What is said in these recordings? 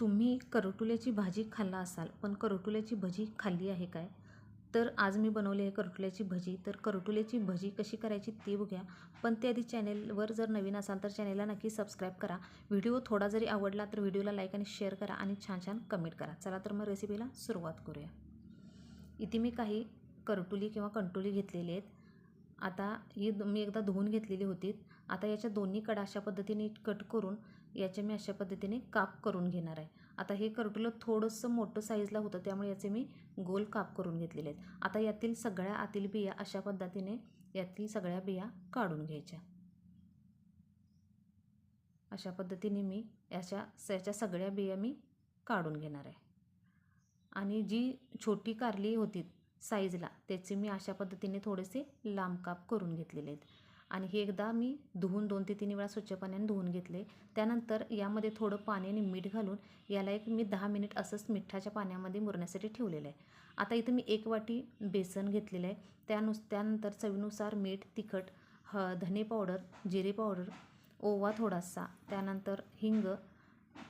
तुम्ही करटुल्याची भाजी खाल्ला असाल पण करटुल्याची भजी खाल्ली आहे काय? तर आज मी बनवली आहे करटुल्याची भजी. तर करटुल्याची भजी कशी करायची ते बघूया. पण ते आधी चॅनेलवर जर नवीन असाल तर चॅनेलला नक्की सबस्क्राईब करा. व्हिडिओ थोडा जरी आवडला तर व्हिडिओला लाईक आणि शेअर करा आणि छान छान कमेंट करा. चला तर मग रेसिपीला सुरुवात करूया. इथे मी काही करटुली किंवा कंटुली घेतलेली आहेत. आता ही मी एकदा धुवून घेतलेली होती. आता याच्या दोन्ही कडा अशा पद्धतीने कट करून याचे मी अशा पद्धतीने काप करून घेणार आहे. आता हे करटुलं थोडंसं मोठं साईजला होतं त्यामुळे याचे मी गोल काप करून घेतलेले आहेत. आता यातील सगळ्या आतील बिया अशा पद्धतीने यातील सगळ्या बिया काढून घ्यायच्या. अशा पद्धतीने मी याच्या याच्या सगळ्या बिया मी काढून घेणार आहे. आणि जी छोटी कारली होती साईजला त्याचे मी अशा पद्धतीने थोडेसे लांब काप करून घेतलेले आहेत. आणि हे एकदा मी धुवून दोन ते तीन वेळा स्वच्छ पाण्याने धुवून घेतले. त्यानंतर यामध्ये थोडं पाणी आणि मीठ घालून याला एक मी दहा मिनिट असंच मिठाच्या पाण्यामध्ये मुरण्यासाठी ठेवलेलं आहे. आता इथं मी एक वाटी बेसन घेतलेलं आहे. त्यानुस त्यानंतर चवीनुसार मीठ तिखट ह धने पावडर जिरे पावडर ओवा थोडासा त्यानंतर हिंग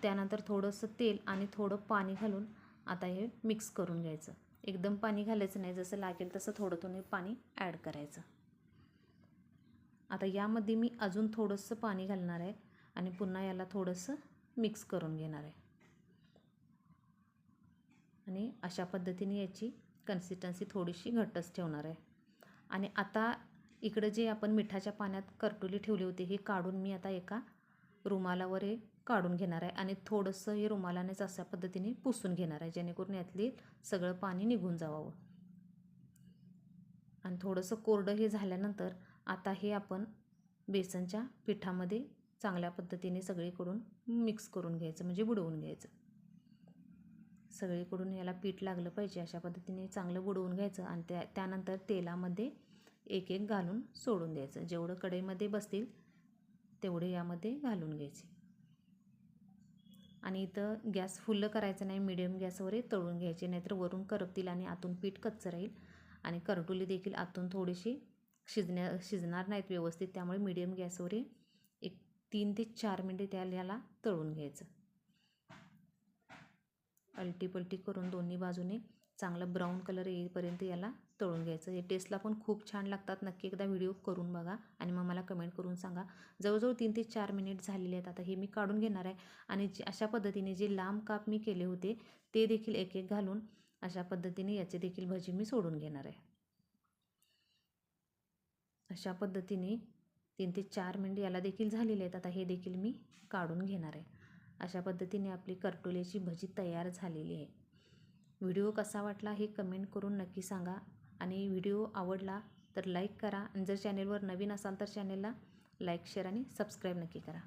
त्यानंतर थोडंसं तेल आणि थोडं पाणी घालून आता हे मिक्स करून घ्यायचं. एकदम पाणी घालायचं नाही. जसं लागेल तसं थोडं थोडं पाणी ॲड करायचं. आता यामध्ये मी अजून थोडंसं पाणी घालणार आहे आणि पुन्हा याला थोडंसं मिक्स करून घेणार आहे. आणि अशा पद्धतीने याची कन्सिस्टन्सी थोडीशी घट्टच ठेवणार आहे. आणि आता इकडं जे आपण मिठाच्या पाण्यात करटुली ठेवली होती हे काढून मी आता एका रुमालावर हे काढून घेणार आहे आणि थोडंसं हे रुमालानेच अशा पद्धतीने पुसून घेणार आहे जेणेकरून यातली सगळं पाणी निघून जावावं आणि थोडंसं कोरडं हे झाल्यानंतर आता हे आपण बेसनच्या पिठामध्ये चांगल्या पद्धतीने सगळीकडून मिक्स करून घ्यायचं म्हणजे बुडवून घ्यायचं. सगळीकडून याला पीठ लागलं पाहिजे अशा पद्धतीने चांगलं बुडवून घ्यायचं आणि त्या त्यानंतर तेलामध्ये एक एक घालून सोडून द्यायचं. जेवढं कढईमध्ये बसतील तेवढे यामध्ये घालून घ्यायचे. आणि इथं गॅस फुल्ल करायचं नाही मिडियम गॅसवर तळून घ्यायचे नाहीतर वरून करपतील आणि आतून पीठ कच्चं राहील. आणि करटुली देखील आतून थोडीशी शिजण्या शिजणार नाहीत व्यवस्थित त्यामुळे मिडियम गॅसवर एक तीन ते चार मिनटे त्या याला तळून घ्यायचं. अलटी पलटी करून दोन्ही बाजूने चांगला ब्राऊन कलर येईपर्यंत याला तळून घ्यायचं. हे टेस्टला पण खूप छान लागतात. नक्की एकदा व्हिडिओ करून बघा आणि मग मला कमेंट करून सांगा. जवळजवळ तीन ते चार मिनिट झालेले आहेत. आता हे मी काढून घेणार आहे आणि जे अशा पद्धतीने जे लांब काप मी केले होते ते देखील एक एक घालून अशा पद्धतीने याचे देखील भजी मी सोडून घेणार आहे. अशा पद्धतीने तीन ते चार मिनिट याला देखील झालेले आहेत. आता हे देखील मी काढून घेणार आहे. अशा पद्धतीने आपली करटोल्याची भजी तयार झालेली आहे. व्हिडिओ कसा वाटला हे कमेंट करून नक्की सांगा आणि व्हिडिओ आवडला तर लाईक करा आणि जर चॅनेलवर नवीन असाल तर चॅनेलला लाईक शेअर आणि सबस्क्राईब नक्की करा.